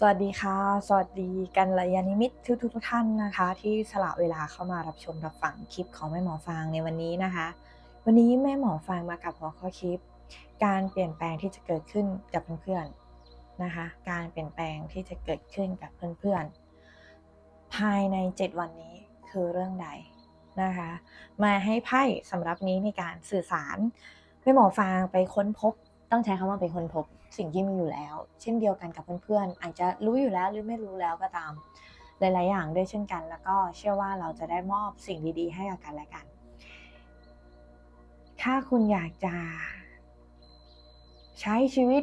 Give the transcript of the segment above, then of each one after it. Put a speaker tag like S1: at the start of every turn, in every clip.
S1: สวัสดีค่ะ สวัสดีกันระยานิมิตทุกทุกทุกท่านนะคะ ที่สละเวลาเข้ามารับชมรับฟังคลิปของแม่หมอฟางในวันนี้นะคะ วันนี้แม่หมอฟางมากับหัวข้อคลิป การเปลี่ยนแปลงที่จะเกิดขึ้นกับเพื่อนๆนะคะ การเปลี่ยนแปลงที่จะเกิดขึ้นกับเพื่อนๆ ภายใน 7 วันนี้คือเรื่องใดนะคะ มาให้ไพ่สำหรับนี้ในการสื่อสารแม่หมอฟางไปค้นพบ ต้องใช้คำว่าไปค้นพบสิ่งที่มีอยู่แล้ว เช่นเดียวกันกับเพื่อนๆ อาจจะรู้อยู่แล้วหรือไม่รู้แล้วก็ตาม หลาย ๆ อย่างด้วยเช่นกัน แล้วก็เชื่อว่าเราจะได้มอบสิ่งดีๆ ให้กับกันและกัน ถ้าคุณอยากจะ ใช้ชีวิต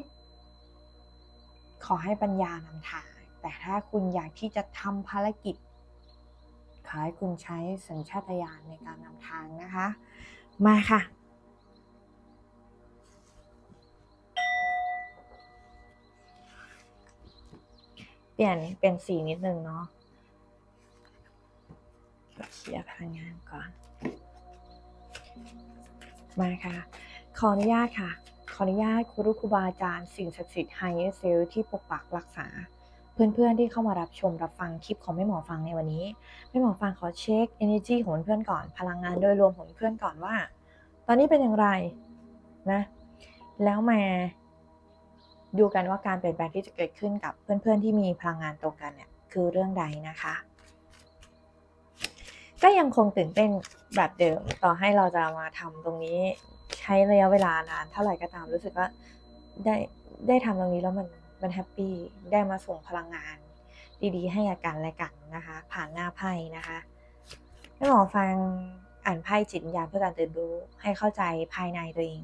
S1: ขอให้ปัญญานำทาง แต่ถ้าคุณอยากที่จะทำภารกิจขอให้คุณใช้สัญชาตญาณในการนำทางนะคะ มาค่ะ เปลี่ยนเป็นสีนิดนึงเนาะเคลียร์พลังงานก่อน มาค่ะ ขออนุญาตค่ะ ขออนุญาตครูครูบาอาจารย์สิ่งศักดิ์สิทธิ์ไฮเซลที่ปกปักรักษา เพื่อนๆที่เข้ามารับชมรับฟังคลิปของแม่หมอฟังในวันนี้แม่หมอฟังขอเช็ค energy ของเพื่อนก่อนพลังงานโดยรวมของเพื่อนก่อนว่า ตอนนี้เป็นอย่างไรนะ แล้วมา ดูกันว่าการเปลี่ยนแปลงที่จะเกิดขึ้นกับเพื่อนๆที่มีพลังงานตรงกันเนี่ยคือเรื่องใดนะคะ ก็ยังคงตื่นเต้นแบบเดิมต่อให้เราจะมาทำตรงนี้ใช้ระยะเวลานานเท่าไหร่ก็ตามรู้สึกว่าได้ได้ทำตรงนี้แล้วมันมันแฮปปี้ได้มาส่งพลังงาน ดีๆ ให้กับกันและกันนะคะ ผ่านหน้าไพ่นะคะให้หมอฟังอ่านไพ่จิตวิญญาณเพื่อการตื่นรู้ให้เข้าใจภายในตัวเอง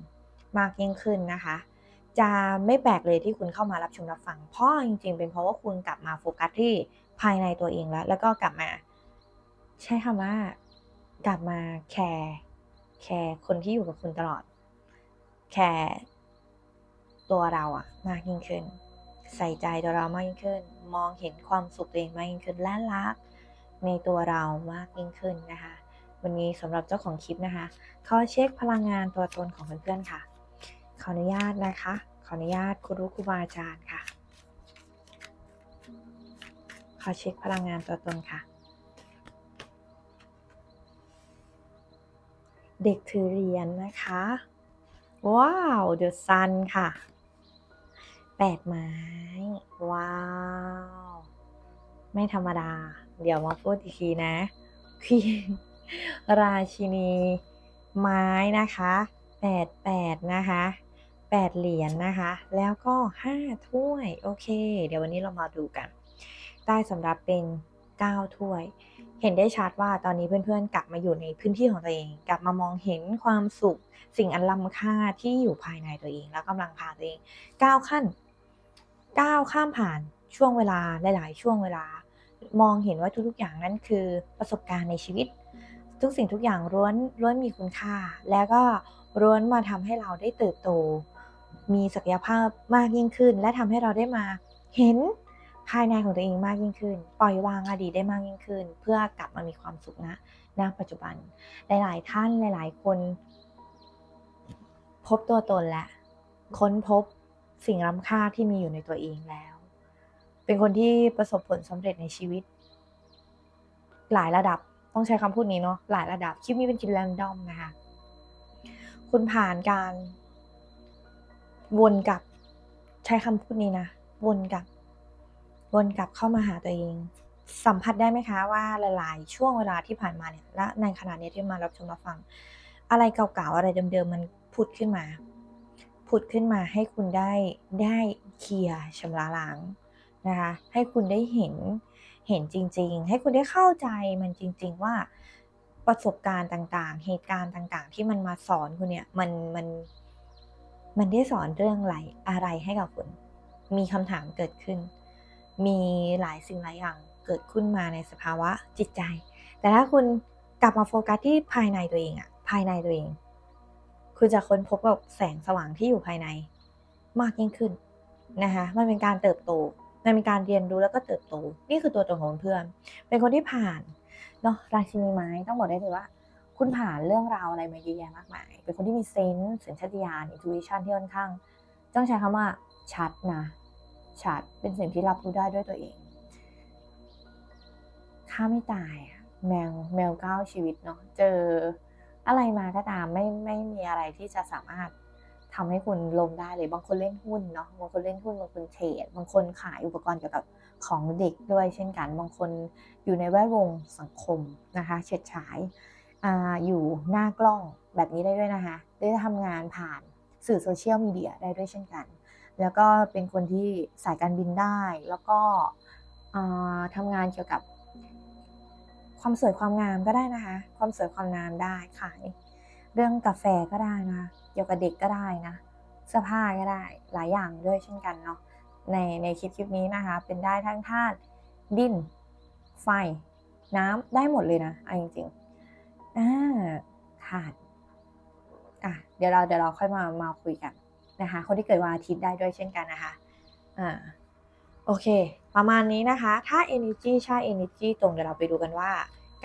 S1: มากยิ่งขึ้นนะคะ จะไม่แปลกเลยที่คุณเข้ามารับชมรับฟัง เพราะจริงๆ เป็นเพราะว่าคุณกลับมาโฟกัสที่ภายในตัวเองแล้ว แล้วก็กลับมา ใช้คำว่ากลับมาแคร์แคร์คนที่อยู่กับคุณตลอด แคร์ตัวเราอะมากยิ่งขึ้น ใส่ใจตัวเรามากยิ่งขึ้น มองเห็นความสุขตัวเองมากยิ่งขึ้น และรักในตัวเรามากยิ่งขึ้นนะคะ วันนี้สำหรับเจ้าของคลิปนะคะขอเช็คพลังงานตัวตนของเพื่อนๆค่ะ ขออนุญาตนะคะ ขออนุญาตครูรู้ครูบาอาจารย์ค่ะ ขอเช็คพลังงานตัวตนค่ะ เด็กถือเหรียญนนะคะ ว้าวเดอะซันค่ะแปดไม้ ว้าว ไม่ธรรมดา เดี๋ยวมาพูดอีกทีนะคีราชินีไม้นะคะแปดแปดนะคะ แปดเหรียญนนะคะ แล้วก็ห้าถ้วย โอเค เดี๋ยววันนี้เรามาดูกัน ได้สำหรับเป็นเก้าถ้วย เห็นได้ชัดว่าตอนนี้เพื่อนๆ กลับมาอยู่ในพื้นที่ของตัวเอง กลับมามองเห็นความสุข สิ่งอันล้ำค่าที่อยู่ภายในตัวเอง แล้วกำลังพาตัวเองก้าวขั้นก้าวข้ามผ่านช่วงเวลาหลายๆ ช่วงเวลา มองเห็นว่าทุกๆอย่างนั้นคือประสบการณ์ในชีวิต ทุกสิ่งทุกอย่างล้วนล้วนมีคุณค่า แล้วก็ล้วนมาทำให้เราได้เติบโต มีศักยภาพมากยิ่งขึ้น และทำให้เราได้มาเห็นภายในของตัวเองมากยิ่งขึ้น ปล่อยวางอดีตได้มากยิ่งขึ้น เพื่อกลับมามีความสุขนะณปัจจุบัน หลาย ๆ ท่านหลาย ๆ คน พบตัวตนและค้นพบสิ่งล้ำค่าที่มีอยู่ในตัวเองแล้ว เป็นคนที่ประสบผลสำเร็จในชีวิต หลายระดับต้องใช้คำพูดนี้เนาะหลายระดับคลิปนี้เป็นคลิปแรนดอมนะคะ คุณผ่านการ วนกลับ ใช้คำพูดนี้นะ วนกลับ วนกลับเข้ามาหาตัวเอง สัมผัสได้ไหมคะว่าหลาย ๆ ช่วงเวลาที่ผ่านมาเนี่ย และในขณะนี้ที่มารับชมรับฟัง อะไรเก่าๆอะไรเดิม ๆ มันผุดขึ้นมา ผุดขึ้นมาให้คุณได้ได้เคลียร์ชำระล้างนะคะ ให้คุณได้เห็นเห็นจริง ๆ ให้คุณได้เข้าใจมันจริง ๆ ว่าประสบการณ์ต่างๆ เหตุการณ์ต่างๆ ที่มันมาสอนคุณเนี่ย มัน มัน มันได้สอนเรื่องอะไรอะไรให้กับคุณ มีคำถามเกิดขึ้น มีหลายสิ่งหลายอย่างเกิดขึ้นมาในสภาวะจิตใจ แต่ถ้าคุณกลับมาโฟกัสที่ภายในตัวเองอะภายในตัวเอง คุณจะค้นพบกับแสงสว่างที่อยู่ภายในมากยิ่งขึ้นนะคะมันเป็นการเติบโตมันเป็นการเรียนรู้แล้วก็เติบโต นี่คือตัวตนของเพื่อน เป็นคนที่ผ่านเนาะราชินีไม้ต้องบอกได้เลยว่า คุณผ่านเรื่องราวอะไรมาเยอะแยะมากมาย เป็นคนที่มีเซนส์สัญชาตญาณอินทูวิชันที่ค่อนข้าง ต้องใช้คำว่าชัดนะ ชัดเป็นสิ่งที่รับรู้ได้ด้วยตัวเองฆ่าไม่ตายอะแมวแมวเก้าชีวิตเนาะเจออะไรมาก็ตามไม่ไม่มีอะไรที่จะสามารถทำให้คุณลงได้เลย บางคนเล่นหุ้นเนาะบางคนเล่นหุ้นบางคนเทรดบางคนขายอุปกรณ์เกี่ยวกับของเด็กด้วยเช่นกัน บางคนอยู่ในแวดวงสังคมนะคะเฉิดฉาย ออยู่หน้ากล้องแบบนี้ได้ด้วยนะคะ ได้ทำงานผ่านสื่อโซเชียลมีเดียได้ด้วยเช่นกัน แล้วก็เป็นคนที่สายการบินได้ แล้วก็อ่าทำงานเกี่ยวกับความสวยความงามก็ได้นะคะ ความสวยความงามได้ขาย เรื่องกาแฟก็ได้นะเกี่ยวกับเด็กก็ได้นะเสื้อผ้าก็ได้หลายอย่างด้วยเช่นกันเนาะในในคลิปคลิปนี้นะคะ เป็นได้ทั้งธาตุดิน ไฟ น้ำได้หมดเลยนะเอาจริงๆ อ่าขาดอะเดี๋ยวเราเดี๋ยวเราค่อยมามาคุยกันนะคะ คนที่เกิดวันอาทิตย์ได้ด้วยเช่นกันนะคะอ่าโอเค ประมาณนี้นะคะ ถ้า energy ใช่ energy ตรงเดี๋ยวเราไปดูกันว่า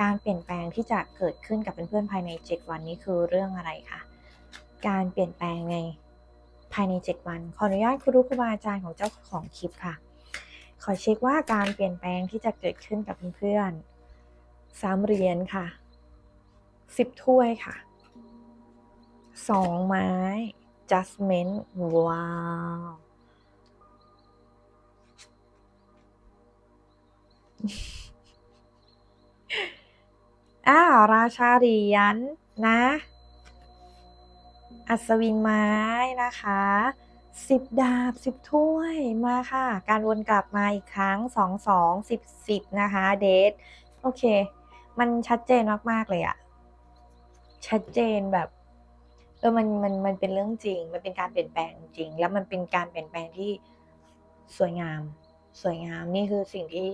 S1: การเปลี่ยนแปลงที่จะเกิดขึ้นกับเพื่อนๆภายใน 7 วันนี้คือเรื่องอะไรคะการเปลี่ยนแปลงในภายใน 7 วัน ขออนุญาตครูครูบาอาจารย์ของเจ้าของคลิปค่ะ ขอเช็คว่าการเปลี่ยนแปลงที่จะเกิดขึ้นกับเพื่อนๆสามเหรียญค่ะ สิบถ้วยค่ะสองไม้ judgment ว้าว อ้าว ราชาเหรียญนะ อัศวินไม้นะคะสิบดาบสิบถ้วยมาค่ะ การวนกลับมาอีกครั้งสองสองสิบสิบนะคะ เดท โอเค มันชัดเจนมาก ๆ เลยอะ ชัดเจนแบบเออมันมันมันเป็นเรื่องจริง มันเป็นการเปลี่ยนแปลงจริง แล้วมันเป็นการเปลี่ยนแปลงที่สวยงาม สวยงามนี่คือสิ่งที่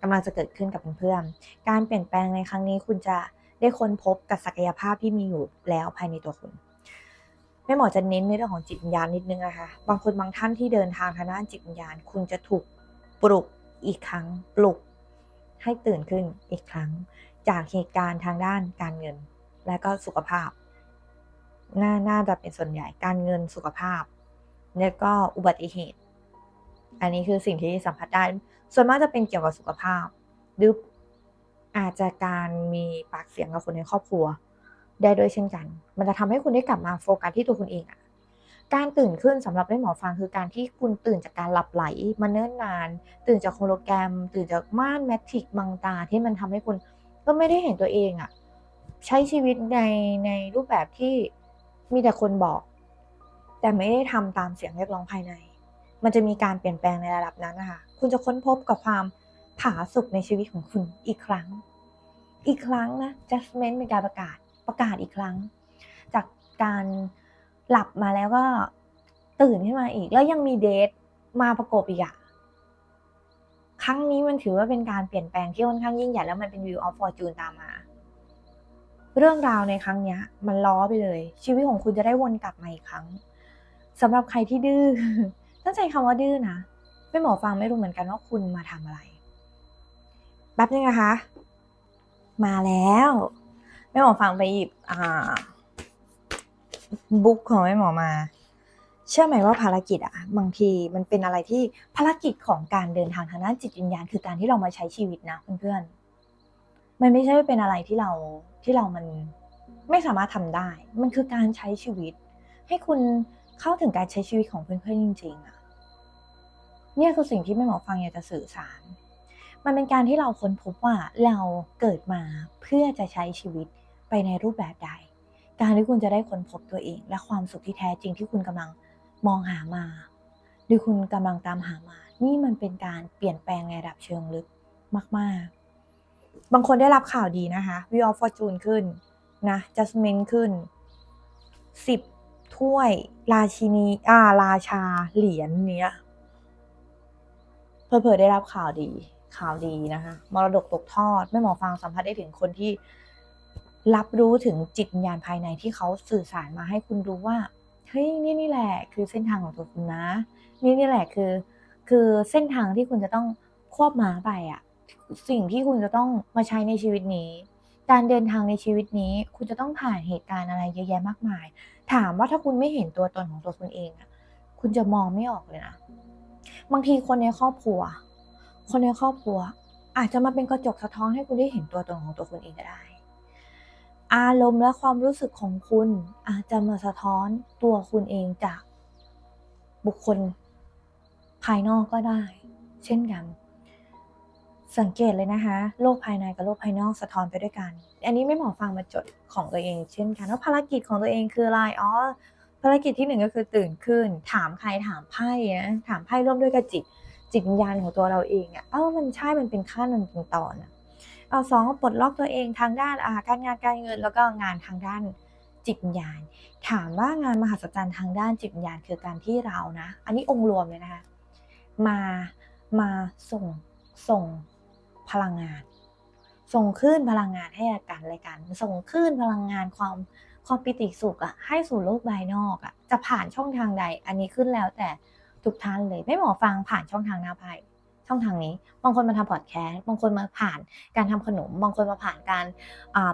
S1: กำลังจะเกิดขึ้นกับเพื่อนๆการเปลี่ยนแปลงในครั้งนี้คุณจะได้ค้นพบกับศักยภาพที่มีอยู่แล้วภายในตัวคุณแม่หมอจะเน้นในเรื่องของจิตวิญญาณนิดนึงนะคะ บางคนบางท่านที่เดินทางทางด้านจิตวิญญาณ คุณจะถูกปลุกอีกครั้ง ปลุกให้ตื่นขึ้นอีกครั้ง จากเหตุการณ์ทางด้านการเงิน และก็สุขภาพ น่าน่าจะเป็นส่วนใหญ่การเงินสุขภาพ แล้วก็อุบัติเหตุ อันนี้คือสิ่งที่สัมผัสได้ ส่วนมากจะเป็นเกี่ยวกับสุขภาพ หรืออาจจะการมีปากเสียงกับคนในครอบครัว ได้ด้วยเช่นกัน มันจะทำให้คุณได้กลับมาโฟกัสที่ตัวคุณเองอะการตื่นขึ้นสำหรับได้หมอฟังคือการที่คุณตื่นจากการหลับไหลมาเนิ่นนาน ตื่นจากโฮโลแกรม ตื่นจากม่านแมทริกบังตาที่มันทำให้คุณก็ไม่ได้เห็นตัวเองอะ ใช้ชีวิตในในรูปแบบที่มีแต่คนบอก แต่ไม่ได้ทำตามเสียงเรียกร้องภายใน มันจะมีการเปลี่ยนแปลงในระดับนั้นนะคะคุณจะค้นพบกับความผาสุกในชีวิตของคุณอีกครั้ง อีกครั้งนะ judgment เป็นการประกาศประกาศอีกครั้ง จากการหลับมาแล้วก็ตื่นขึ้นมาอีก แล้วยังมีเดทมาประกบอีกอะครั้งนี้มันถือว่าเป็นการเปลี่ยนแปลงที่ค่อนข้างยิ่งใหญ่แล้วมันเป็น view of fortune ตามมา เรื่องราวในครั้งนี้มันล้อไปเลย ชีวิตของคุณจะได้วนกลับมาอีกครั้งสำหรับใครที่ดื้อตั้งใช้คำว่าดื้อนะไม่หมอฟังไม่รู้เหมือนกันว่าคุณมาทำอะไรแป๊บนึงนะคะ มาแล้วแม่หมอฟังไปหยิบบุ๊กของแม่หมอมา เชื่อไหมว่าภารกิจอะบางทีมันเป็นอะไรที่ภารกิจของการเดินทางทางด้านจิตวิญญาณ คือการที่เรามาใช้ชีวิตนะเพื่อนๆ มันไม่ใช่เป็นอะไรที่เราที่เรามันไม่สามารถทำได้ มันคือการใช้ชีวิต ให้คุณเข้าถึงการใช้ชีวิตของเพื่อนๆจริงๆอะเนี่ยคือสิ่งที่แม่หมอฟังอยากจะสื่อสาร มันเป็นการที่เราค้นพบว่าเราเกิดมาเพื่อจะใช้ชีวิตไปในรูปแบบใด การที่คุณจะได้ค้นพบตัวเอง และความสุขที่แท้จริงที่คุณกำลังมองหามา หรือคุณกำลังตามหามา นี่มันเป็นการเปลี่ยนแปลงในระดับเชิงลึกมาก ๆ บางคนได้รับข่าวดีนะคะ View of Fortune ขึ้นนะ Judgment ขึ้น10ถ้วย ราชินีอ่าราชาเหรียญเนี้ยเผลอได้รับข่าวดี ข่าวดีนะคะมรดกตกทอดแม่หมอฟังสัมผัสได้ถึงคนที่รับรู้ถึงจิตวิญญาณภายในที่เขาสื่อสารมาให้คุณรู้ว่าเฮ้ยนี่นี่แหละ คือเส้นทางของตัวคุณนะ นี่นี่แหละคือ คือเส้นทางที่คุณจะต้องควบม้าไปอะ สิ่งที่คุณจะต้องมาใช้ในชีวิตนี้ การเดินทางในชีวิตนี้ คุณจะต้องผ่านเหตุการณ์อะไรเยอะแยะมากมาย ถามว่าถ้าคุณไม่เห็นตัวตนของตัวคุณเองอะคุณจะมองไม่ออกเลยนะ บางทีคนในครอบครัว คนในครอบครัว อาจจะมาเป็นกระจกสะท้อนให้คุณได้เห็นตัวตนของตัวคุณเองก็ได้ อารมณ์และความรู้สึกของคุณ อาจจะมาสะท้อนตัวคุณเองจากบุคคลภายนอกก็ได้ เช่นกัน สังเกตเลยนะคะ โลกภายในกับโลกภายนอกสะท้อนไปด้วยกัน อันนี้ไม่หมอฟังมาจดของตัวเอง เช่นกันว่าภารกิจของตัวเองคืออะไรอ๋อภารกิจที่หนึ่งก็คือตื่นขึ้น ถามใครถามไพ่นะถามไพ่ร่วมด้วยกับจิต จิตวิญญาณของตัวเราเองอะ่ะเอ้ามันใช่มันเป็นขั้นมันเป็นตอนอะเอาสองปลดล็อกตัวเองทางด้านอาการงานการเงินแล้วก็งานทางด้านจิตวิญญาณ ถามว่างานมหัศจรรย์ทางด้านจิตวิญญาณคือการที่เรานะ อันนี้องค์รวมเลยนะคะมามาส่งส่ง พลังงาน ส่งคลื่นพลังงานให้กันและกัน ส่งคลื่นพลังงานความความปิติสุขอะให้สู่โลกภายนอกอะจะผ่านช่องทางใด อันนี้ขึ้นแล้วแต่ทุกท่านเลยไม่หมอฟังผ่านช่องทางหน้าไพ่ช่องทางนี้ บางคนมาทำพอดแคสต์ บางคนมาผ่านการทำขนม บางคนมาผ่านการ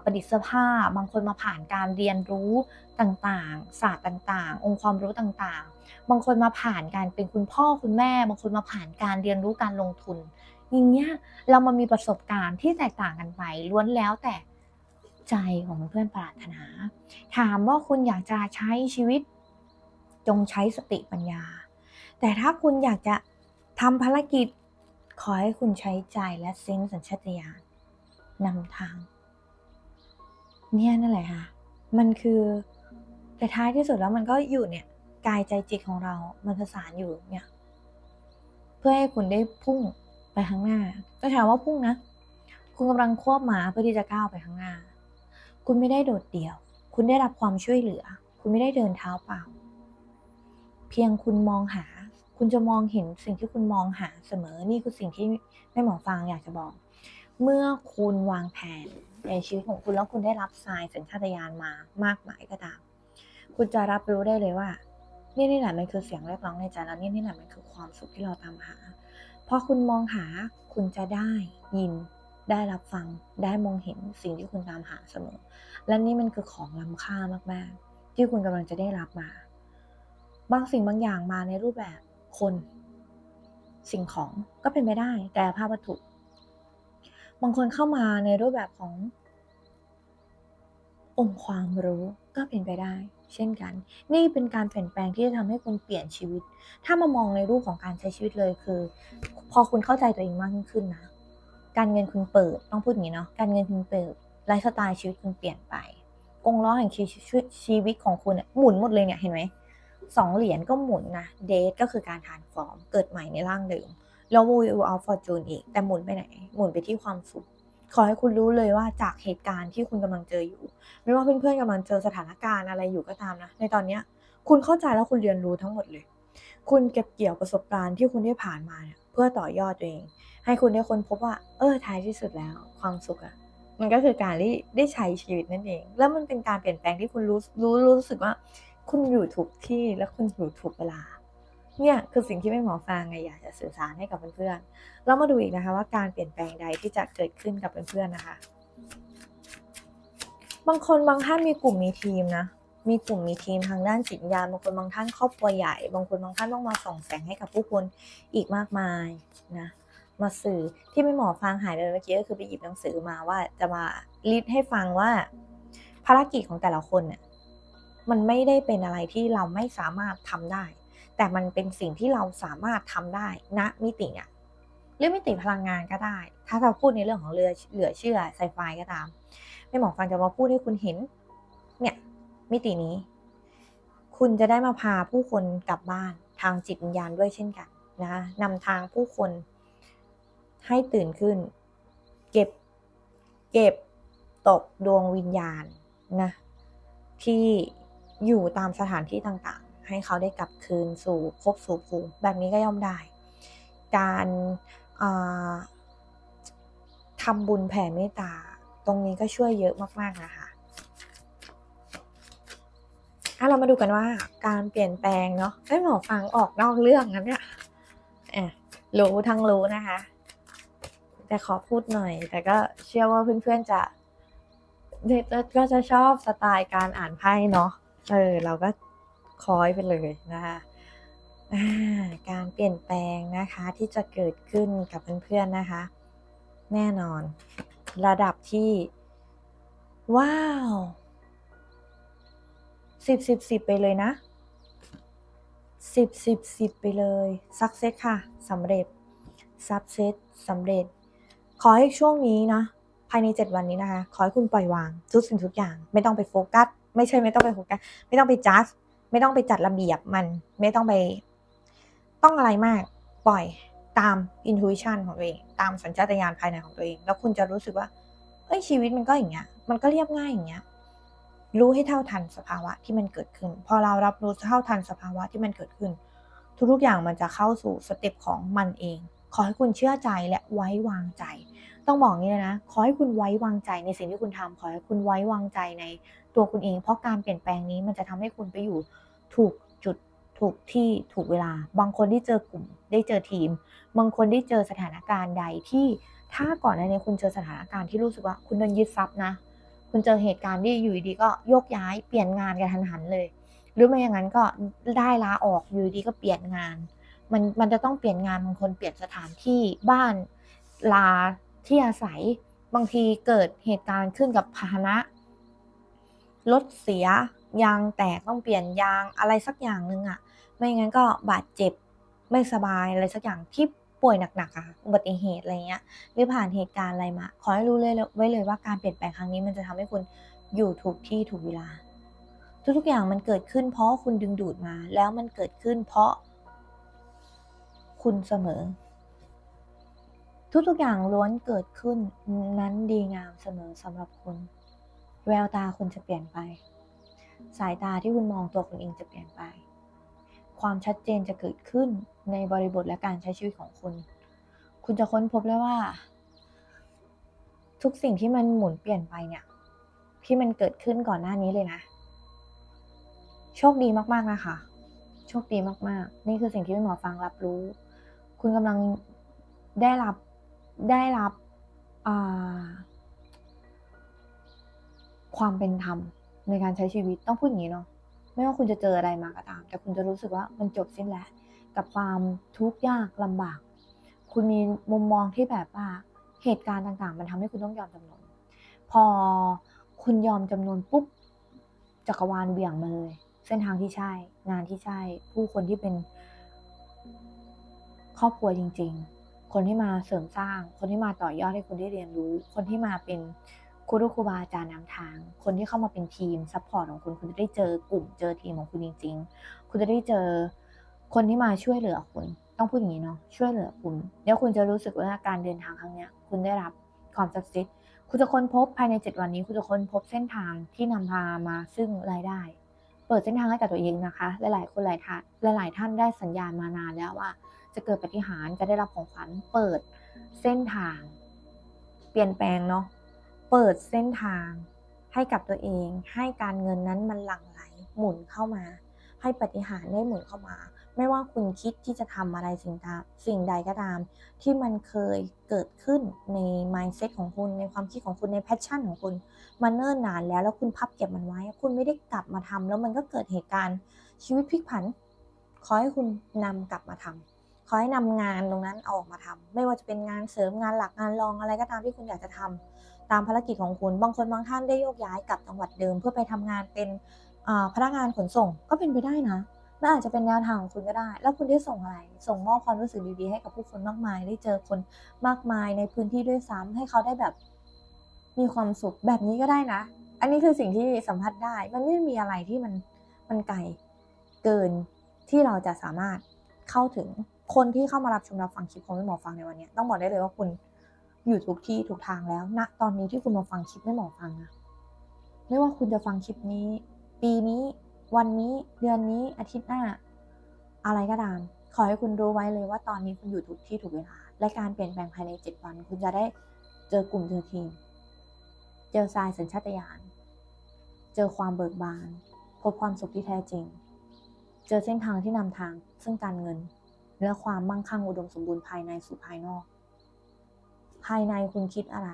S1: ประดิษฐ์เสื้อผ้า บางคนมาผ่านการเรียนรู้ต่างๆ ศาสตร์ต่างๆ องค์ความรู้ต่างๆ บางคนมาผ่านการเป็นคุณพ่อคุณแม่ บางคนมาผ่านการเรียนรู้การลงทุน อย่างเงี้ยเรามามีประสบการณ์ที่แตกต่างกันไปล้วนแล้วแต่ใจของเพื่อนปรารถนา ถามว่าคุณอยากจะใช้ชีวิต จงใช้สติปัญญา แต่ถ้าคุณอยากจะทำภารกิจขอให้คุณใช้ใจและเซนสัญชาตญาณนำทาง เนี่ยนั่นแหละค่ะ มันคือแต่ท้ายที่สุดแล้วมันก็อยู่เนี่ยกายใจจิตของเรา มันประสานอยู่เนี่ย เพื่อให้คุณได้พุ่ง ไปข้างหน้า ก็ถามว่าพุ่งนะ คุณกำลังควบม้าเพื่อที่จะก้าวไปข้างหน้า คุณไม่ได้โดดเดี่ยว คุณได้รับความช่วยเหลือ คุณไม่ได้เดินเท้าเปล่า เพียงคุณมองหา คุณจะมองเห็นสิ่งที่คุณมองหาเสมอ นี่คือสิ่งที่แม่หมอฟังอยากจะบอก เมื่อคุณวางแผนในชีวิตของคุณแล้วคุณได้รับทรายสัญชาตญาณมามากมายก็ตาม คุณจะรับรู้ได้เลยว่านี่นี่แหละมันคือเสียงเรียกร้องในใจแล้วนี่นี่แหละมันคือความสุขที่เราตามหา พอคุณมองหาคุณจะได้ยิน ได้รับฟัง ได้มองเห็นสิ่งที่คุณตามหาเสมอ และนี่มันคือของล้ำค่ามากๆ ที่คุณกำลังจะได้รับมา บางสิ่งบางอย่างมาในรูปแบบคน สิ่งของก็เป็นไปได้ แต่ภาพวัตถุ บางคนเข้ามาในรูปแบบขององค์ความรู้ก็เป็นไปได้ เช่นกัน นี่เป็นการเปลี่ยนแปลงที่จะทำให้คุณเปลี่ยนชีวิต ถ้ามามองในรูปของการใช้ชีวิตเลยคือ พอคุณเข้าใจตัวเองมากขึ้นนะ การเงินคุณเปิดต้องพูดอย่างนี้เนาะ การเงินคุณเปิดไลฟ์สไตล์ชีวิตคุณเปลี่ยนไปกงล้อแห่งชีวิตของคุณหมุนหมดเลยเนี่ยเห็นไหมสองเหรียญก็หมุนนะเดทก็คือการทานฟอร์ม เกิดใหม่ในร่างเดิมแล้ววูยูอัลฟอร์จูนอีก แต่หมุนไปไหน หมุนไปที่ความสุข ขอให้คุณรู้เลยว่าจากเหตุการณ์ที่คุณกำลังเจออยู่ ไม่ว่าเพื่อนๆกำลังเจอสถานการณ์อะไรอยู่ก็ตามนะ ในตอนเนี้ยคุณเข้าใจแล้วคุณเรียนรู้ทั้งหมดเลย คุณเก็บเกี่ยวประสบการณ์ที่คุณได้ผ่านมาเนี่ยเพื่อต่อยอดตัวเอง ให้คุณได้ค้นพบว่า เออท้ายที่สุดแล้ว ความสุขอะมันก็คือการที่ได้ใช้ชีวิตนั่นเอง แล้วมันเป็นการเปลี่ยนแปลงที่คุณรู้รู้รู้สึกว่า คุณอยู่ถูกที่และคุณอยู่ถูกเวลา เนี่ยคือสิ่งที่แม่หมอฟางไงอยากจะสื่อสารให้กับเพื่อนๆเรามาดูอีกนะคะว่าการเปลี่ยนแปลงใดที่จะเกิดขึ้นกับเพื่อนๆนะคะ บางคนบางท่านมีกลุ่มมีทีมนะมีกลุ่มมีทีมทางด้านจิตวิญญาณบางคนบางท่านครอบครัวใหญ่ บางคนบางท่านต้องมาส่องแสงให้กับผู้คนอีกมากมายนะมาสื่อที่ไม่หมอฟังหายไปเมื่อกี้ก็คือไปหยิบหนังสือมาว่าจะมาลิสให้ฟังว่า ภารกิจของแต่ละคนเนี่ยมันไม่ได้เป็นอะไรที่เราไม่สามารถทำได้ แต่มันเป็นสิ่งที่เราสามารถทำได้ณนะมิติเนี่ยหรือมิติพลังงานก็ได้ ถ้าเราพูดในเรื่องของเรือเหลือเชื่อไซไฟก็ตามไม่หมอฟังจะมาพูดให้คุณเห็น เนี่ย มิตินี้ คุณจะได้มาพาผู้คนกลับบ้านทางจิตวิญญาณด้วยเช่นกันนะนำทางผู้คนให้ตื่นขึ้น เก็บ เก็บตกดวงวิญญาณนะที่อยู่ตามสถานที่ต่าง ให้เขาได้กลับคืนสู่ภพสู่ภูมิแบบนี้ก็ย่อมได้ การทำบุญแผ่เมตตาตรงนี้ก็ช่วยเยอะมาก ๆ นะคะอะเรามาดูกันว่าการเปลี่ยนแปลงเนาะได้หมอฟังออกนอกเรื่องนะเนี่ยอะรู้ทั้งรู้นะคะ แต่ขอพูดหน่อย แต่ก็เชื่อว่าเพื่อนๆจะก็จะชอบสไตล์การอ่านไพ่เนาะเออ เราก็ คอยไปเลยนะคะการเปลี่ยนแปลงนะคะที่จะเกิดขึ้นกับเพื่อนๆนะคะ แน่นอน ระดับที่ ว้าวสิบสิบสิบไปเลยนะสิบสิบสิบไปเลยสักเซสค่ะสำเร็จซับเซตสำเร็จ ขอให้ช่วงนี้นะภายในเจ็ดวันนี้นะคะ ขอให้คุณปล่อยวางทุกสิ่งทุกอย่าง ไม่ต้องไปโฟกัส ไม่ใช่ไม่ต้องไปโฟกัส ไม่ต้องไปจัด ไม่ต้องไปจัดระเบียบมันไม่ต้องไป ต้องอะไรมาก ปล่อยตาม intuition ของตัวเอง ตามสัญชาตญาณภายในของตัวเอง แล้วคุณจะรู้สึกว่าเฮ้ยชีวิตมันก็อย่างเงี้ย มันก็เรียบง่ายอย่างเงี้ย รู้ให้เท่าทันสภาวะที่มันเกิดขึ้น พอเรารับรู้เท่าทันสภาวะที่มันเกิดขึ้น ทุกๆอย่างมันจะเข้าสู่สเต็ปของมันเอง ขอให้คุณเชื่อใจและไว้วางใจ ต้องบอกงี้เลยนะ ขอให้คุณไว้วางใจในสิ่งที่คุณทำขอให้คุณไว้วางใจใน ตัวคุณเอง เพราะการเปลี่ยนแปลงนี้มันจะทำให้คุณไปอยู่ถูกจุดถูกที่ถูกเวลา บางคนที่เจอกลุ่มได้เจอทีม บางคนได้เจอสถานการณ์ใดที่ถ้าก่อนหน้านี้คุณเจอสถานการณ์ที่รู้สึกว่าคุณโดนยึดทรัพย์นะ คุณเจอเหตุการณ์ที่อยู่ดีก็โยกย้ายเปลี่ยนงานกันทันหันเลย หรือไม่อย่างนั้นก็ได้ลาออกอยู่ดีก็เปลี่ยนงาน มันมันจะต้องเปลี่ยนงานบางคนเปลี่ยนสถานที่บ้านลาที่อาศัย บางทีเกิดเหตุการณ์ขึ้นกับพาหนะ รถเสียยางแตกต้องเปลี่ยนยางอะไรสักอย่างหนึ่งอะไม่งั้นก็บาดเจ็บไม่สบายอะไรสักอย่างที่ป่วยหนักๆอะอุบัติเหตุอะไรเงี้ยหรือผ่านเหตุการณ์อะไรมา ขอให้รู้เลยไว้เลยว่าการเปลี่ยนแปลงครั้งนี้มันจะทำให้คุณอยู่ถูกที่ถูกเวลา ทุกๆอย่างมันเกิดขึ้นเพราะคุณดึงดูดมา แล้วมันเกิดขึ้นเพราะ คุณเสมอ ทุกๆอย่างล้วนเกิดขึ้นนั้นดีงามเสมอสำหรับคุณ แววตาคุณจะเปลี่ยนไป สายตาที่คุณมองตัวคุณเองจะเปลี่ยนไป ความชัดเจนจะเกิดขึ้นในบริบทและการใช้ชีวิตของคุณ คุณจะค้นพบเลยว่า ทุกสิ่งที่มันหมุนเปลี่ยนไปเนี่ย ที่มันเกิดขึ้นก่อนหน้านี้เลยนะ โชคดีมากๆนะคะ โชคดีมากๆ นี่คือสิ่งที่หมอฟังรับรู้ คุณกำลังได้รับได้รับอ่า ความเป็นธรรมในการใช้ชีวิตต้องพูดอย่างนี้เนาะไม่ว่าคุณจะเจออะไรมาก็ตาม แต่คุณจะรู้สึกว่ามันจบสิ้นแล้วกับความทุกข์ยากลำบาก คุณมีมุมมองที่แบบว่าเหตุการณ์ต่างๆ มันทำให้คุณต้องยอมจำนนพอคุณยอมจำนนปุ๊บจักรวาลเบี่ยงมาเลย เส้นทางที่ใช่ งานที่ใช่ ผู้คนที่เป็น ครอบครัวจริง ๆ คนที่มาเสริมสร้าง คนที่มาต่อยอดให้คุณได้เรียนรู้ คนที่มาเป็น ครูครูบาอาจารย์นำทาง คนที่เข้ามาเป็นทีมซัพพอร์ตของคุณ คุณจะได้เจอกลุ่มเจอทีมของคุณจริง ๆ คุณจะได้เจอคนที่มาช่วยเหลือคุณ ต้องพูดอย่างนี้เนาะช่วยเหลือคุณแล้วคุณจะรู้สึกว่าการเดินทางครั้งเนี้ยคุณได้รับความศักดิ์สิทคุณจะค้นพบภายในเจ็ดวันนี้ คุณจะค้นพบเส้นทางที่นำพามาซึ่งรายได้ เปิดเส้นทางให้กับตัวเองนะคะหลายๆคนหลายท่านหลายๆท่านได้สัญญาณมานานแล้วว่า จะเกิดปฏิหารจะได้รับของขวัญเปิดเส้นทาง เปลี่ยนแปลงเนาะ เปิดเส้นทาง ให้กับตัวเอง ให้การเงินนั้นมันหลั่งไหลหมุนเข้ามา ให้ปฏิหารได้หมุนเข้ามา ไม่ว่าคุณคิดที่จะทำอะไรสิ่งใดสิ่งใดก็ตาม ที่มันเคยเกิดขึ้นใน mindset ของคุณในความคิดของคุณใน passion ของคุณมันเนิ่นนานแล้วแล้วคุณพับเก็บมันไว้ คุณไม่ได้กลับมาทำแล้วมันก็เกิดเหตุการณ์ชีวิตพลิกผัน ขอให้คุณนำกลับมาทำขอให้นำงานตรงนั้นอออกมาทำไม่ว่าจะเป็นงานเสริมงานหลักงานรองอะไรก็ตามที่คุณอยากจะทำ ตามภารกิจของคุณ บางคนบางท่านได้โยกย้ายกลับจังหวัดเดิม เพื่อไปทำงานเป็นพนักงานขนส่งก็เป็นไปได้นะน่าอาจจะเป็นแนวทางของคุณก็ได้ แล้วคุณได้ส่งอะไร ส่งมอบความรู้สึกดีๆให้กับผู้คนมากมาย ได้เจอคนมากมายในพื้นที่ด้วยซ้ำให้เขาได้แบบ มีความสุขแบบนี้ก็ได้นะ อันนี้คือสิ่งที่สัมผัสได้ มันไม่มีอะไรที่มันมันไกลเกินที่เราจะสามารถเข้าถึงคนที่เข้ามารับชมรับฟังคลิปของแม่หมอฟังในวันนี้ ต้องบอกได้เลยว่าคุณ อยู่ทุกที่ทุกทางแล้วณตอนนี้ที่คุณมาฟังคลิปแม่หมอฟังนะไม่ว่าคุณจะฟังคลิปนี้ ปีนี้ วันนี้ เดือนนี้ อาทิตย์หน้า อะไรก็ตาม ขอให้คุณรู้ไว้เลยว่าตอนนี้คุณอยู่ทุกที่ถูกเวลา และการเปลี่ยนแปลงภายในเจ็ดวัน คุณจะได้เจอกลุ่มเจอทีม เจอทรายสัญชาตญาณ เจอความเบิกบาน พบความสุขที่แท้จริง เจอเส้นทางที่นำทาง ซึ่งการเงิน และความมั่งคั่งอุดมสมบูรณ์ภายในสู่ภายนอก ภายในคุณคิดอะไร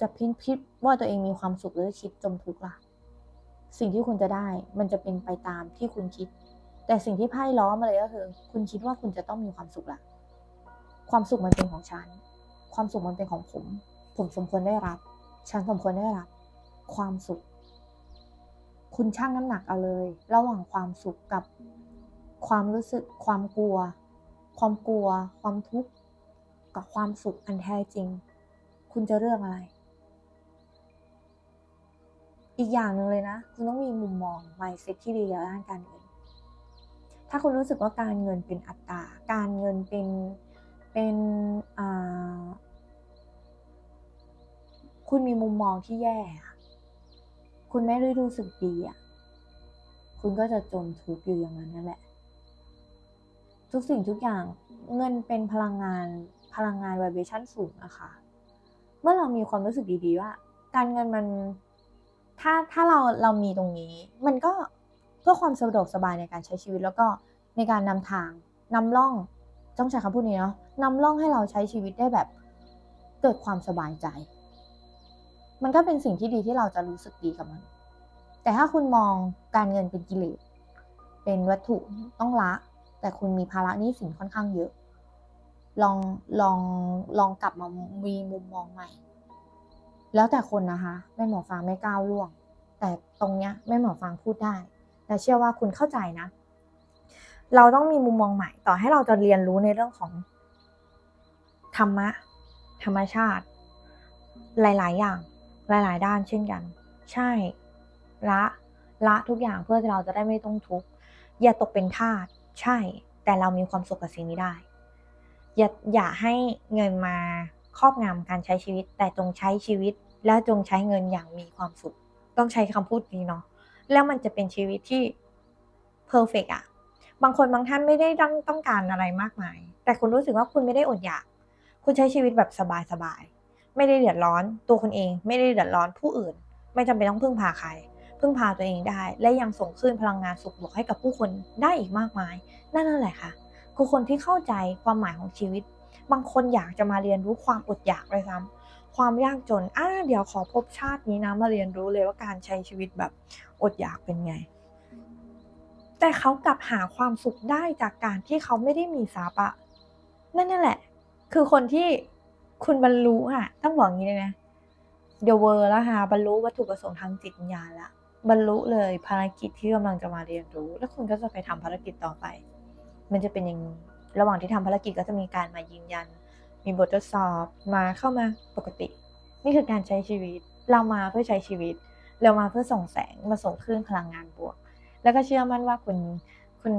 S1: จะพิพิดว่าตัวเองมีความสุขหรือคิดจมทุกข์ล่ะ สิ่งที่คุณจะได้มันจะเป็นไปตามที่คุณคิด แต่สิ่งที่ไพ่ล้อมาเลยก็คือ คุณคิดว่าคุณจะต้องมีความสุขละความสุขมันเป็นของฉัน ความสุขมันเป็นของผม ผมสมควรได้รับ ฉันสมควรได้รับ ความสุข คุณชั่งน้ำหนักเอาเลย ระหว่างความสุขกับความรู้สึก ความกลัว ความกลัว ความทุกข์ กับความสุขอันแท้จริง คุณจะเลือกอะไร อีกอย่างหนึ่งเลยนะ คุณต้องมีมุมมอง mindset ที่ดีเกี่ยวกับด้านการเงิน ถ้าคุณรู้สึกว่าการเงินเป็นอัตรา การเงินเป็นเป็นคุณมีมุมมองที่แย่ คุณไม่ได้รู้สึกดีอะ คุณก็จะจมทุกข์อยู่อย่างนั้นนั่นแหละ ทุกสิ่งทุกอย่างเงินเป็นพลังงาน พลังงาน vibration สูงนะคะ เมื่อเรามีความรู้สึกดีๆว่า การเงินมันถ้าถ้าเราเรามีตรงนี้ มันก็เพื่อความสะดวกสบายในการใช้ชีวิตแล้วก็ในการนำทางนำร่องต้องใช้คำพูดนี้เนาะนำร่องให้เราใช้ชีวิตได้แบบเกิดความสบายใจ มันก็เป็นสิ่งที่ดีที่เราจะรู้สึกดีกับมัน แต่ถ้าคุณมองการเงินเป็นกิเลสเป็นวัตถุต้องละ แต่คุณมีภาระหนี้สินค่อนข้างเยอะ ลองลองลองกลับมามีมุมมองใหม่ แล้วแต่คนนะคะแม่หมอฟางไม่ก้าวล่วง แต่ตรงเนี้ยแม่หมอฟางพูดได้แต่เชื่อว่าคุณเข้าใจนะ เราต้องมีมุมมองใหม่ ต่อให้เราจะเรียนรู้ในเรื่องของ ธรรมะ ธรรมชาติ หลาย ๆ อย่าง หลาย ๆ ด้านเช่นกัน ใช่ละละทุกอย่างเพื่อเราจะได้ไม่ต้องทุกข์อย่าตกเป็นทาสใช่ แต่เรามีความสุขกับสิ่งนี้ได้ อย่าอย่าให้เงินมาครอบงำการใช้ชีวิต แต่จงใช้ชีวิต และจงใช้เงินอย่างมีความสุข ต้องใช้คำพูดนี้เนาะแล้วมันจะเป็นชีวิตที่เพอร์เฟกต์อะบางคนบางท่านไม่ได้ต้องต้องการอะไรมากมาย แต่คุณรู้สึกว่าคุณไม่ได้อดอยาก คุณใช้ชีวิตแบบสบายๆไม่ได้เดือดร้อนตัวคุณเอง ไม่ได้เดือดร้อนผู้อื่น ไม่จำเป็นต้องพึ่งพาใคร พึ่งพาตัวเองได้ และยังส่งคลื่นพลังงานสุขบวกให้กับผู้คนได้อีกมากมาย นั่นนั่นแหละค่ะ คือคนที่เข้าใจความหมายของชีวิต บางคนอยากจะมาเรียนรู้ความอดอยากด้วยซ้ำความยากจนอาเดี๋ยวขอภพชาตินี้นะมาเรียนรู้เลยว่าการใช้ชีวิตแบบอดอยากเป็นไง แต่เขากลับหาความสุขได้จากการที่เขาไม่ได้มีทรัพย์อะนั่นนั่นแหละ คือคนที่คุณบรรลุอะต้องบอกงี้เลยนะ The World แล้วค่ะบรรลุวัตถุประสงค์ทางจิตวิญญาณล้วบรรลุเลยภารกิจที่กำลังจะมาเรียนรู้ แล้วคุณก็จะไปทำภารกิจต่อไป มันจะเป็นอย่างงี้ ระหว่างที่ทำภารกิจก็จะมีการมายืนยัน มีบททดสอบมาเข้ามาปกติ นี่คือการใช้ชีวิต เรามาเพื่อใช้ชีวิต เรามาเพื่อส่งแสงมาส่งคลื่นพลังงานบวก แล้วก็เชื่อมั่นว่าคุณคุณ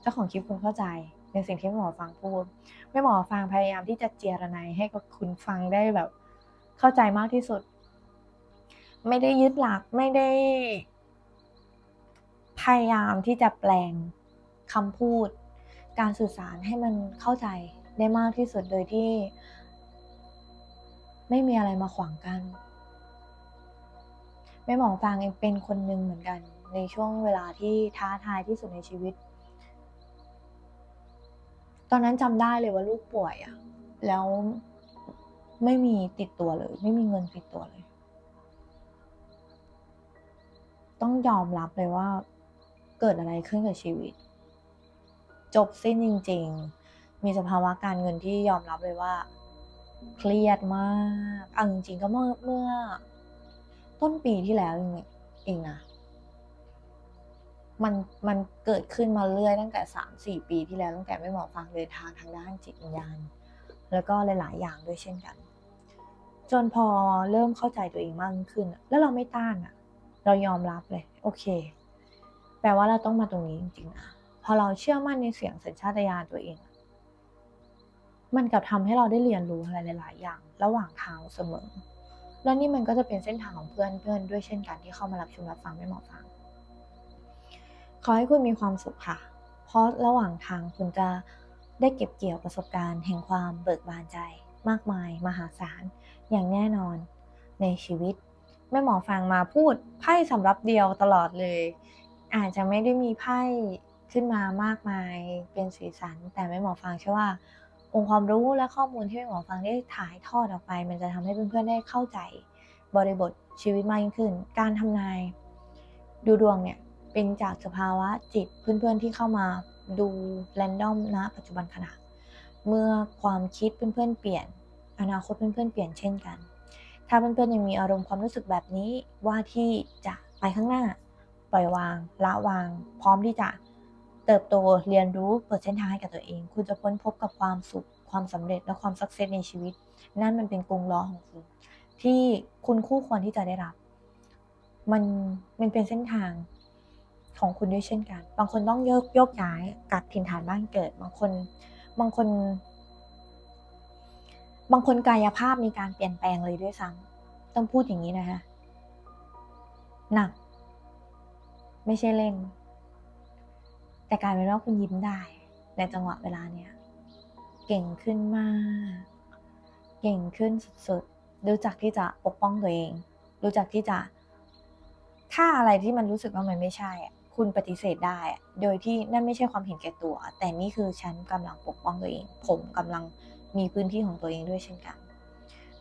S1: เจ้าของคลิปคุณเข้าใจในสิ่งที่หมอฟางพูดแม่หมอฟางพยายามที่จะเจรไนให้กับคุณฟังได้แบบ เข้าใจมากที่สุด ไม่ได้ยึดหลักไม่ได้ พยายามที่จะแปลง คำพูด การสื่อสารให้มันเข้าใจได้มากที่สุดโดยที่ ไม่มีอะไรมาขวางกันแม่หมอฟางเองเป็นคนหนึ่งเหมือนกัน ในช่วงเวลาที่ท้าทายที่สุดในชีวิต ตอนนั้นจำได้เลยว่าลูกป่วยอะแล้วไม่มีติดตัวเลย ไม่มีเงินติดตัวเลย ต้องยอมรับเลยว่าเกิดอะไรขึ้นกับชีวิต จบสิ้นจริง ๆ มีสภาวะการเงินที่ยอมรับเลยว่า เครียดมากเอาจริงๆก็เมื่อเมื่อ ต้นปีที่แล้วเองเองนะมันมันเกิดขึ้นมาเรื่อยตั้งแต่3-4ปีที่แล้วตั้งแต่แม่หมอฟางเดินทางทางด้านจิตวิญญาณ แล้วก็หลาย ๆ อย่างด้วยเช่นกัน จนพอเริ่มเข้าใจตัวเองมากขึ้น แล้วเราไม่ต้านอะเรายอมรับเลย โอเค แปลว่าเราต้องมาตรงนี้จริงๆนะ อเราเชื่อมั่นในเสียงสัญชาตญาณตัวเอง มันกับทำให้เราได้เรียนรู้อะไรหลาย ๆ อย่าง ระหว่างทางเสมอ แล้วนี่มันก็จะเป็นเส้นทางของเพื่อนๆด้วยเช่นกันที่เข้ามารับชมรับฟังแม่เหมอฟางขอให้คุณมีความสุขค่ะ เพราะระหว่างทางคุณจะได้เก็บเกี่ยวประสบการณ์แห่งความเบิกบานใจ มากมาย มหาศาล อย่างแน่นอนในชีวิตแม่หมอฟางมาพูดไพ่สำรับเดียวตลอดเลย อาจจะไม่ได้มีไพ่ ขึ้นมามากมายเป็นสีสัน แต่แม่หมอฟางเชื่อว่า องค์ความรู้และข้อมูลที่แม่หมอฟางได้ถ่ายทอดออกไป มันจะทำให้เพื่อนๆได้เข้าใจบริบทชีวิตมากยิ่งขึ้น การทำนาย ดูดวงเนี่ยเปเป็นจากสภาวะจิตเพื่อนๆที่เข้ามาดูแรนดอมณปัจจุบันขณะ เมื่อความคิดเพื่อนๆเปลี่ยน อนาคตเพื่อนๆเปลี่ยนเช่นกัน ถ้าเพื่อนๆยังมีอารมณ์ความรู้สึกแบบนี้ว่าที่จะไปข้างหน้า ปล่อยวาง ละวาง พร้อมที่จะ เติบโตเรียนรู้เปิดเส้นทางให้กับตัวเอง คุณจะพ้นพบกับความสุขความสำเร็จและความสักเซสในชีวิต นั่นมันเป็นกรงล้อของคุณที่คุณคู่ควรที่จะได้รับ มันมันเป็นเส้นทางของคุณด้วยเช่นกัน บางคนต้องโยกโยกย้ายกลับถิ่นฐานบ้านเกิด บางคน บางคน บางคนกายภาพมีการเปลี่ยนแปลงเลยด้วยซ้ำต้องพูดอย่างนี้นะคะหนัก ไม่ใช่เล่น แต่กลายเป็นว่าคุณยิ้มได้ในจังหวะเวลาเนี้ยเก่งขึ้นมาก เก่งขึ้นสุดๆ รู้จักที่จะปกป้องตัวเอง รู้จักที่จะ ถ้าอะไรที่มันรู้สึกว่ามันไม่ใช่ คุณปฏิเสธได้ โดยที่นั่นไม่ใช่ความเห็นแก่ตัว แต่นี่คือฉันกำลังปกป้องตัวเอง ผมกำลังมีพื้นที่ของตัวเองด้วยเช่นกัน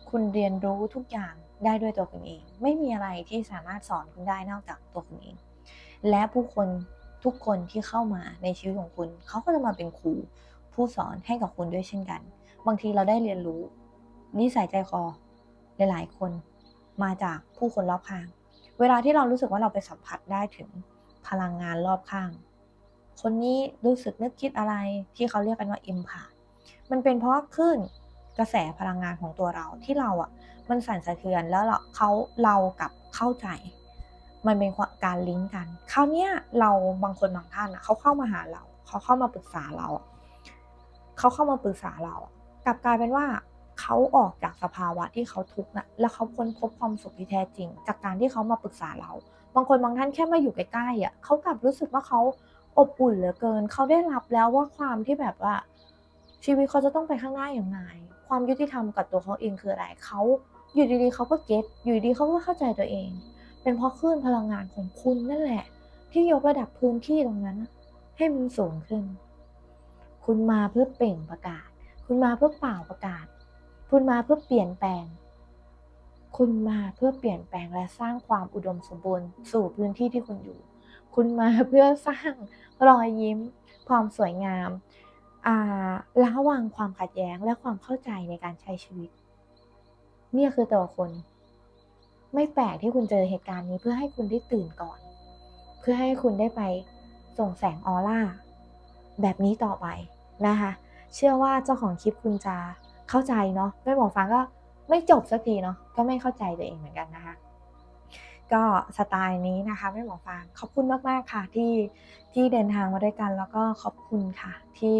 S1: คุณเรียนรู้ทุกอย่างได้ด้วยตัวคุณเอง ไม่มีอะไรที่สามารถสอนคุณได้นอกจากตัวคุณเอง และผู้คน ทุกคนที่เข้ามาในชีวิตของคุณ เขาก็จะมาเป็นครูผู้สอนให้กับคุณด้วยเช่นกัน บางทีเราได้เรียนรู้นิสัยใจคอหลายๆ คนมาจากผู้คนรอบข้าง เวลาที่เรารู้สึกว่าเราไปสัมผัสได้ถึงพลังงานรอบข้าง คนนี้รู้สึกนึกคิดอะไรที่เขาเรียกกันว่าอิมพามันเป็นเพราะคลื่นกระแสพลังงานของตัวเราที่เราอะ มันสั่นสะเทือนแล้วเราเขาเรากับเข้าใจ มันเป็นการลิงก์กันคราวนี้เราบางคนบางท่านอะเขาเข้ามาหาเรา เขาเข้ามาปรึกษาเราอะเขาเข้ามาปรึกษาเราอะกลับกลายเป็นว่าเขาออกจากสภาวะที่เขาทุกข์น่ะแล้วเขาค้นพบความสุขที่แท้จริง จากการที่เขามาปรึกษาเรา บางคนบางท่านแค่มาอยู่ใกล้ๆอะเขากลับรู้สึกว่าเขาอบอุ่นเหลือเกิน เขาได้รับแล้วว่าความที่แบบว่า ชีวิตเขาจะต้องไปข้างหน้าอย่างไรความยุติธรรมกับตัวเขาเองคืออะไรเขาอยู่ดีๆเขาก็เก็ตอยู่ดีเขาก็เข้าใจตัวเอง เป็นเพราะคลื่นพลังงานของคุณนั่นแหละ ที่ยกระดับพื้นที่ตรงนั้น ให้มันสูงขึ้น คุณมาเพื่อเปล่งประกาศ คุณมาเพื่อเป่าประกาศ คุณมาเพื่อเปลี่ยนแปลง คุณมาเพื่อเปลี่ยนแปลงและสร้างความอุดมสมบูรณ์สู่พื้นที่ที่คุณอยู่ คุณมาเพื่อสร้างรอยยิ้ม ความสวยงามอ่าระวางความขัดแย้งและความเข้าใจในการใช้ชีวิต เนี่ยคือตัวคน ไม่แปลกที่คุณเจอเหตุการณ์นี้เพื่อให้คุณได้ตื่นก่อน เพื่อให้คุณได้ไปส่งแสงออร่า แบบนี้ต่อไปนะคะ เชื่อว่าเจ้าของคลิปคุณจะเข้าใจเนาะไม่หมอฟังก็ไม่จบสักทีเนาะก็ไม่เข้าใจตัวเองเหมือนกันนะคะ ก็สไตล์นี้นะคะไม่หมอฟังขอบคุณมากๆค่ะที่ที่เดินทางมาด้วยกัน แล้วก็ขอบคุณค่ะที่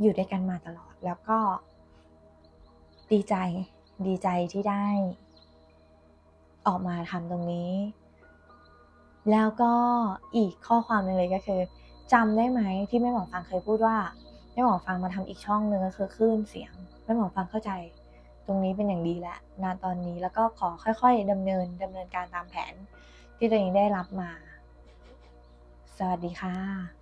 S1: อยู่ด้วยกันมาตลอดแล้วก็ดีใจดีใจที่ได้ ออกมาทำตรงนี้ แล้วก็อีกข้อความหนึงเลยก็คือจำได้ไหมที่แม่หมอฟังเคยพูดว่าแม่หมอฟังมาทำอีกช่องหนึ่งก็คือคลื่นเสียงแม่หมอฟังเข้าใจ ตรงนี้เป็นอย่างดีแล้วนาตอนนี้แล้วก็ขอค่อย ๆดำเนินดำเนินการตามแผนที่ตัวเองได้รับมา สวัสดีค่ะ